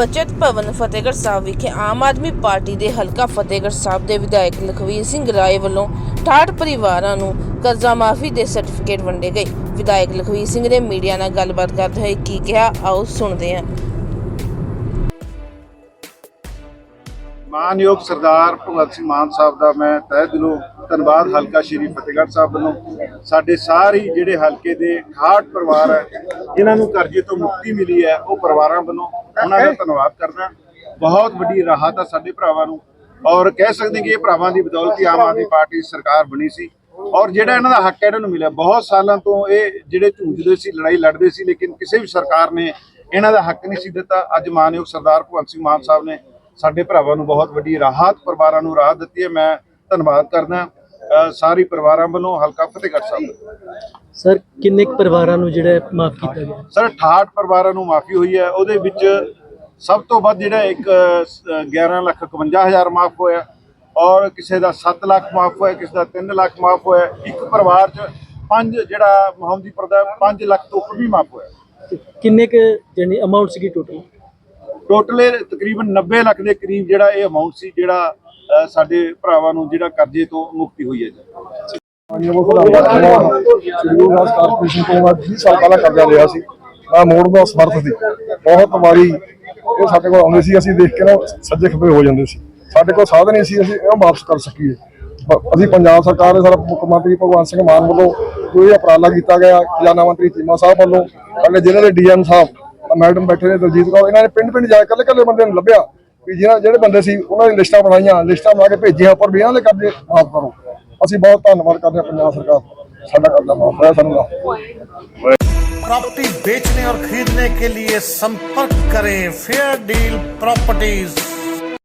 ਬਚਤ ਭਵਨ ਫਤਿਹਗੜ੍ਹ ਸਾਹਿਬ ਵਿਖੇ ਆਮ ਆਦਮੀ ਪਾਰਟੀ ਦੇ ਹਲਕਾ ਫਤਿਹਗੜ੍ਹ ਸਾਹਿਬ ਦੇ ਵਿਧਾਇਕ ਲਖਵੀਰ ਸਿੰਘ ਰਾਏ ਵੱਲੋਂ 68 ਪਰਿਵਾਰਾਂ ਨੂੰ ਕਰਜ਼ਾ ਮਾਫੀ ਦੇ ਸਰਟੀਫਿਕੇਟ ਵੰਡੇ ਗਏ। ਵਿਧਾਇਕ ਲਖਵੀਰ ਸਿੰਘ ਨੇ ਮੀਡੀਆ ਨਾਲ ਗੱਲਬਾਤ ਕਰਦੇ ਹੋਏ ਕੀ ਕਿਹਾ, ਆਓ ਸੁਣਦੇ ਹਾਂ। ਮਾਨਯੋਗ ਸਰਦਾਰ ਭਗਵੰਤ ਸਿੰਘ ਮਾਨ ਸਾਹਿਬ ਦਾ ਮੈਂ ਤਹਿ ਦਿਲੋਂ ਧੰਨਵਾਦ ਹਲਕਾ ਸ਼੍ਰੀ ਫਤਿਹਗੜ੍ਹ ਸਾਹਿਬ ਵੱਲੋਂ। ਸਾਡੇ ਸਾਰੇ ਜਿਹੜੇ ਹਲਕੇ ਦੇ 68 ਪਰਿਵਾਰ ਹੈ, ਜਿਨ੍ਹਾਂ ਨੂੰ ਕਰਜ਼ੇ ਤੋਂ ਮੁਕਤੀ ਮਿਲੀ ਹੈ, ਉਹ ਪਰਿਵਾਰਾਂ ਵੱਲੋਂ ਉਹਨਾਂ ਦਾ ਧੰਨਵਾਦ ਕਰਦਾ ਬਹੁਤ ਵੱਡੀ ਰਾਹਤ ਹੈ ਸਾਡੇ ਭਰਾਵਾਂ ਨੂੰ। ਔਰ ਕਹਿ ਸਕਦੇ ਕਿ ਇਹ ਭਰਾਵਾਂ ਦੀ ਬਦੌਲਤ ਹੀ ਆਮ ਆਦਮੀ ਪਾਰਟੀ ਦੀ ਸਰਕਾਰ ਬਣੀ ਸੀ। ਔਰ ਜਿਹੜਾ ਇਹਨਾਂ ਦਾ ਹੱਕ ਹੈ, ਇਹਨਾਂ ਨੂੰ ਮਿਲਿਆ। ਬਹੁਤ ਸਾਲਾਂ ਤੋਂ ਇਹ ਜਿਹੜੇ ਝੂਝਦੇ ਸੀ, ਲੜਾਈ ਲੜਦੇ ਸੀ, ਲੇਕਿਨ ਕਿਸੇ ਵੀ ਸਰਕਾਰ ਨੇ ਇਹਨਾਂ ਦਾ ਹੱਕ ਨਹੀਂ ਸੀ ਦਿੱਤਾ। ਅੱਜ ਮਾਨਯੋਗ ਸਰਦਾਰ ਭਗਵੰਤ ਸਿੰਘ ਮਾਨ ਸਾਹਿਬ ਨੇ ਸਾਡੇ ਭਰਾਵਾਂ ਨੂੰ ਬਹੁਤ ਵੱਡੀ ਰਾਹਤ, ਪਰਿਵਾਰਾਂ ਨੂੰ ਰਾਹਤ ਦਿੱਤੀ ਹੈ। ਮੈਂ ਧੰਨਵਾਦ ਕਰਦਾ ਸਾਰੀ ਪਰਿਵਾਰਾਂ ਵੱਲੋਂ ਹਲਕਾ ਫਤਿਹਗੜ੍ਹ ਸਾਹਿਬ ਸਰ ਕਿੰਨੇ ਕੁ ਪਰਿਵਾਰਾਂ ਨੂੰ ਜਿਹੜਾ ਮਾਫ ਕੀਤਾ ਗਿਆ? ਸਰ 68 ਪਰਿਵਾਰਾਂ ਨੂੰ ਮਾਫੀ ਹੋਈ ਹੈ। ਉਹਦੇ ਵਿੱਚ ਸਭ ਤੋਂ ਵੱਧ ਜਿਹੜਾ ਇੱਕ ਅ, ਸ- 11 ਲੱਖ 51 ਹਜ਼ਾਰ ਮਾਫ ਹੋਇਆ ਔਰ ਕਿਸੇ ਦਾ 7 ਲੱਖ ਮਾਫ ਹੋਇਆ ਕਿਸੇ ਦਾ 3 ਲੱਖ ਮਾਫ ਹੋਇਆ। ਇੱਕ ਪਰਿਵਾਰ 'ਚ ਪੰਜ ਜਿਹੜਾ ਮੁਹੰਮਦੀਪੁਰ ਦਾ 5 ਲੱਖ ਤੋਂ ਉੱਪਰ ਵੀ ਮਾਫ ਹੋਇਆ। ਕਿੰਨੇ ਕੁ ਜਾਨੀ ਅਮਾਉਂਟ ਸੀਗੀ ਟੋਟਲ ਟੋਟਲ ਤਕਰੀਬਨ 90 ਲੱਖ ਦੇ ਕਰੀਬ ਜਿਹੜਾ ਇਹ ਅਮਾਉਂਟ ਸੀ ਜਿਹੜਾ ਸਾਡੇ ਭਰਾਵਾਂ ਨੂੰ ਜਿਹੜਾ ਕਰਜ਼ੇ ਤੋਂ ਮੁਕਤੀ ਹੋਈ ਹੈ ਜੀ। ਮਾਨਯੋਗ ਪ੍ਰਧਾਨ ਸ਼੍ਰੀ ਗੁਰੂ ਕਾਰਪੋਰੇਸ਼ਨ ਤੋਂ ਮੈਂ 20 ਸਾਲ ਪਹਿਲਾਂ ਕਰਜ਼ਾ ਲਿਆ ਸੀ। ਮੈਂ ਮੋੜ ਦਾ ਸਮਰਥ ਸੀ। ਬਹੁਤ ਵਾਰੀ ਇਹ ਸਾਡੇ ਕੋਲ ਆਉਂਦੇ ਸੀ, ਅਸੀਂ ਦੇਖ ਕੇ ਨਾ ਸੱਜੇ ਖੱਬੇ ਹੋ ਜਾਂਦੇ ਸੀ। ਸਾਡੇ ਕੋਲ ਸਾਧਨ ਨਹੀਂ ਸੀ, ਅਸੀਂ ਇਹ ਵਾਪਸ ਕਰ ਸਕੀਏ। ਅਸੀਂ ਪੰਜਾਬ ਸਰਕਾਰ ਦੇ ਸਾਰਾ ਮੁੱਖ ਮੰਤਰੀ ਭਗਵੰਤ ਸਿੰਘ ਮਾਨ ਵੱਲੋਂ ਕੋਈ ਅਪਰਾਲਾ ਕੀਤਾ ਗਿਆ, ਖਜ਼ਾਨਾ ਮੰਤਰੀ ਚੀਮਾ ਸਾਹਿਬ ਵੱਲੋਂ ਸਾਡੇ ਜ਼ਿਲ੍ਹੇ ਦੇ ਡੀਐਮ ਸਾਹਿਬ, ਮੈਡਮ ਬੈਠੇ ਨੇ ਦਲਜੀਤ ਕੌਰ, ਇਹਨਾਂ ਨੇ ਪਿੰਡ ਪਿੰਡ ਜਾ ਕੇ ਇਕੱਲੇ ਇਕੱਲੇ ਬੰਦੇ ਨੂੰ ਲੱਭਿਆ। ਵੀ ਜਿਹਨਾਂ ਜਿਹੜੇ ਬੰਦੇ ਸੀ ਉਹਨਾਂ ਦੀ ਲਿਸਟਾਂ ਬਣਾਈਆਂ ਲਿਸਟਾਂ ਬਣਾ ਕੇ ਭੇਜੀਆਂ ਪਰ ਵੀ ਇਹਨਾਂ ਦੇ ਕਰਜ਼ੇ ਮਾਫ ਕਰੋ ਅਸੀਂ ਬਹੁਤ ਧੰਨਵਾਦ ਕਰਦੇ ਹਾਂ ਪੰਜਾਬ ਸਰਕਾਰ ਦਾ। ਸਾਡਾ ਕਰਜ਼ਾ ਮਾਫ ਹੋਇਆ ਸਾਨੂੰ ਮਾਫ प्रॉपर्टी बेचने और खरीदने के लिए संपर्क करें फेयर डील प्रॉपर्टीज